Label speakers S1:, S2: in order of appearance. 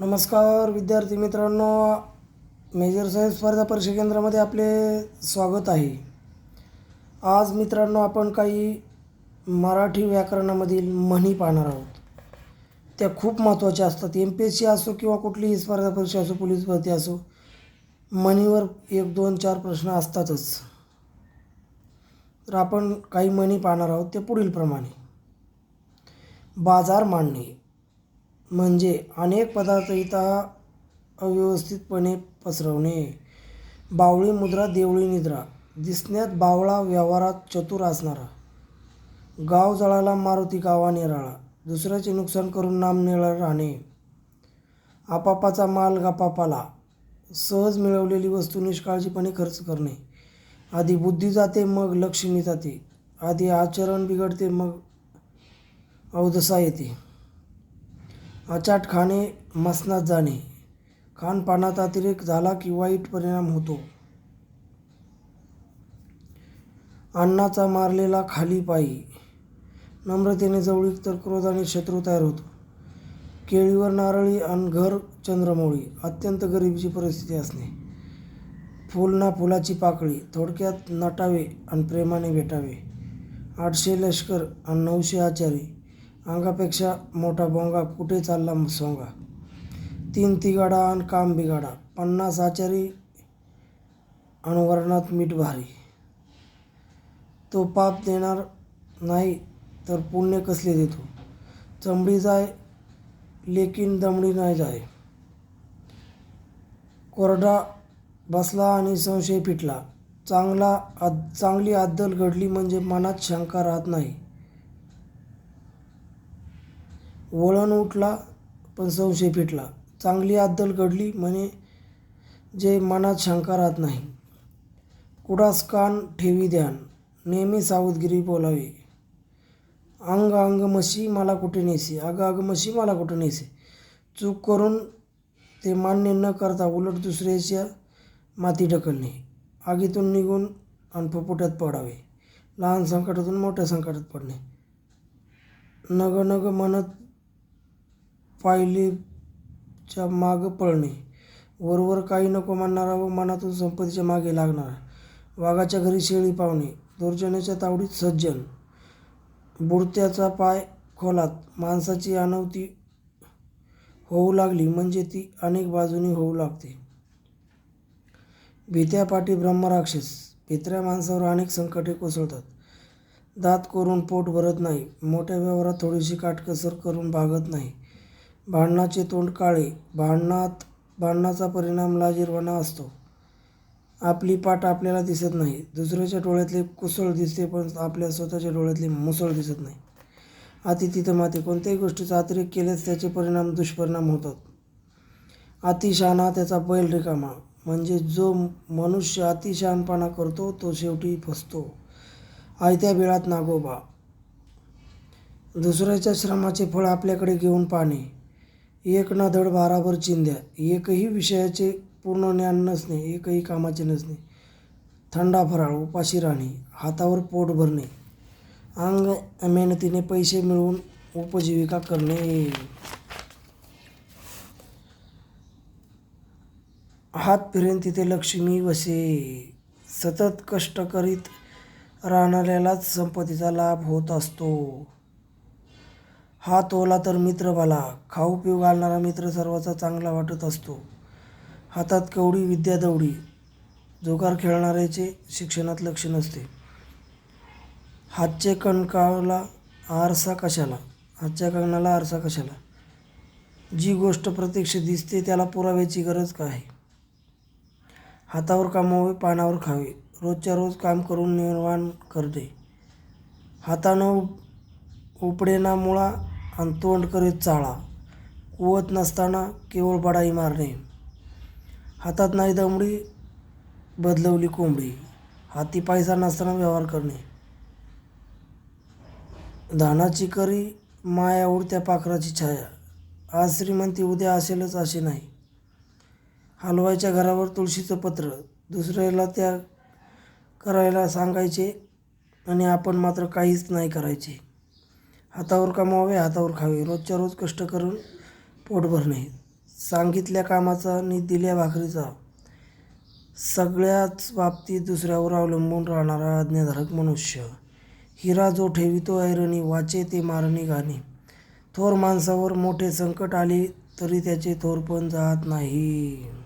S1: नमस्कार विद्यार्थी मित्रांनो. मेजर सायन्स स्पर्धा परीक्षा केंद्रामध्ये आपले स्वागत आहे. आज मित्रांनो आपण काही मराठी व्याकरणामधील म्हणी पाहणार आहोत. त्या खूप महत्त्वाच्या असतात. एम पी एस सी असो किंवा कुठलीही स्पर्धा परीक्षा असो पोलीस भरती असो म्हणीवर एक दोन चार प्रश्न असतातच. तर आपण काही म्हणी पाहणार आहोत. ते पुढीलप्रमाणे. बाजार मांडणे. म्हणजे अनेक पदार्थ इथं अव्यवस्थितपणे पसरवणे. बावळी मुद्रा देवळी निद्रा. दिसण्यात बावळा व्यवहारात चतुर असणारा. गाव जळाला मारुती गावा निराळा. दुसऱ्याचे नुकसान करून नाम निळा राहणे. आपापाचा माल गपापाला. सहज मिळवलेली वस्तू निष्काळजीपणे खर्च करणे. आधी बुद्धी जाते मग लक्ष्मी जाते. आधी आचरण बिघडते मग अवदसा येते. अचाट खाणे मसनात जाणे. खानपानात अतिरेक झाला की वाईट परिणाम होतो. अन्नाचा मारलेला खाली पायी. नम्रतेने जवळीक तर क्रोधाने शत्रू तयार होतो. केळीवर नारळी आणि घर चंद्रमोळी. अत्यंत गरिबीची परिस्थिती असणे. फुल ना फुलाची पाकळी. थोडक्यात नटावे आणि प्रेमाने भेटावे. आठशे लष्कर आणि नऊशे आचारी. अंगापेक्षा मोठा बोंगा कुठे चालला सोंगा? तीन तिगाडा आणि काम बिगाडा पन्नास आचारी आणि मीठ भारी. तो पाप देणार नाही तर पुण्य कसले देतो? चमडी जाय लेकिन दमडी नाही जाय. कोरडा बसला आणि संशय पिटला चांगला अद चांगली आदल घडली म्हणजे मनात शंका राहत नाही. वळण उठला पण संशय फिटला चांगली अद्दल घडली म्हणे जे मनात शंका राहत नाही. कुडास कान ठेवी ध्यान नेहमी सावधगिरी बोलावी. अंग अंग मशी मला कुठे नेसे? अग अग मशी मला कुठे नेसे? चूक करून ते मान्य न करता उलट दुसऱ्याच्या माती ढकलणे. आगीतून निघून आणि फपुट्यात पडावे. लहान संकटातून मोठ्या संकटात पडणे. नग नग म्हणत पायलीच्या मागं पळणे. वरवर काही नको मानणारा व मनातून संपत्तीच्या मागे लागणारा. वाघाच्या घरी शेळी पावणे. दुर्जनाच्या तावडीत सज्जन. बुडत्याचा पाय खोलात. माणसाची अनवती होऊ लागली म्हणजे ती अनेक बाजूनी होऊ लागते. भीत्या पाठी ब्रह्मराक्षस भित्र्या माणसावर अनेक संकटे कोसळतात. दात करून पोट भरत नाही. मोठ्या व्यवहारात थोडीशी काटकसर करून भागत नाही. भांडणाचे तोंड काळे भांडणात भांडणाचा परिणाम लाजीरवाणा असतो. आपली पाठ आपल्याला दिसत नाही. दुसऱ्याच्या डोळ्यातले कुसळ दिसते पण आपल्या स्वतःच्या डोळ्यातले मुसळ दिसत नाही. अति तिथं माती. कोणत्याही गोष्टीचा अतिरेक केल्यास त्याचे परिणाम दुष्परिणाम होतात. अतिशहाणा त्याचा बैल रिकामा. म्हणजे जो मनुष्य अतिशहाणपणा करतो तो शेवटी फसतो. आयत्या बिळात नागोबा. दुसऱ्याच्या श्रमाचे फळ आपल्याकडे घेऊन पाहणे. एक ना धड भाराभर चिंध्या. एकही विषयाचे पूर्ण ज्ञान नसणे एकही कामाचे नसणे. थंडा फराळ उपाशी राहणे हातावर पोट भरणे. अंग मेहनतीने पैसे मिळवून उपजीविका करणे. हात फिरेन तिथे लक्ष्मी वसे. सतत कष्ट करीत राहणाऱ्यालाच संपत्तीचा लाभ होत असतो. हात ओला तर मित्र भला खाऊ पिऊ घालणारा मित्र सर्वाचा चांगला वाटत असतो. हातात कवडी विद्या दवडी जुगार खेळणाऱ्याचे शिक्षणात लक्ष नसते. हातचे कणकाला आरसा कशाला? हातच्या कंगणाला आरसा कशाला? जी गोष्ट प्रत्यक्ष दिसते त्याला पुराव्याची गरज काय? हातावर कामावे पानावर खावे. रोजच्या रोज काम करून निर्माण करते हातानं उपडेनामुळा उपडेना मुळा आणि तोंड करीत चाळा. कुवत नसताना केवळ बडाई मारणे. हातात नाही दमडी बदलवली कोंबडी. हाती पैसा नसताना व्यवहार करणे. धानाची करी माया उडत्या पाखराची छाया. आज श्रीमंती उद्या असेलच असे नाही. हलवायच्या घरावर तुळशीचं पत्र. दुसऱ्याला त्या करायला सांगायचे आणि आपण मात्र काहीच नाही करायचे. हातावर कमावे हातावर खावे. रोजच्या रोज कष्ट करून पोट भरणे. सांगितल्या कामाचा आणि दिल्या भाकरीचा सगळ्याच बाबतीत दुसऱ्यावर अवलंबून राहणारा आज्ञाधारक मनुष्य. हिरा जो ठेवितो ऐरणी वाचे ते मारणी घाणे थोर माणसावर मोठे संकट आले तरी त्याचे थोरपण जात नाही.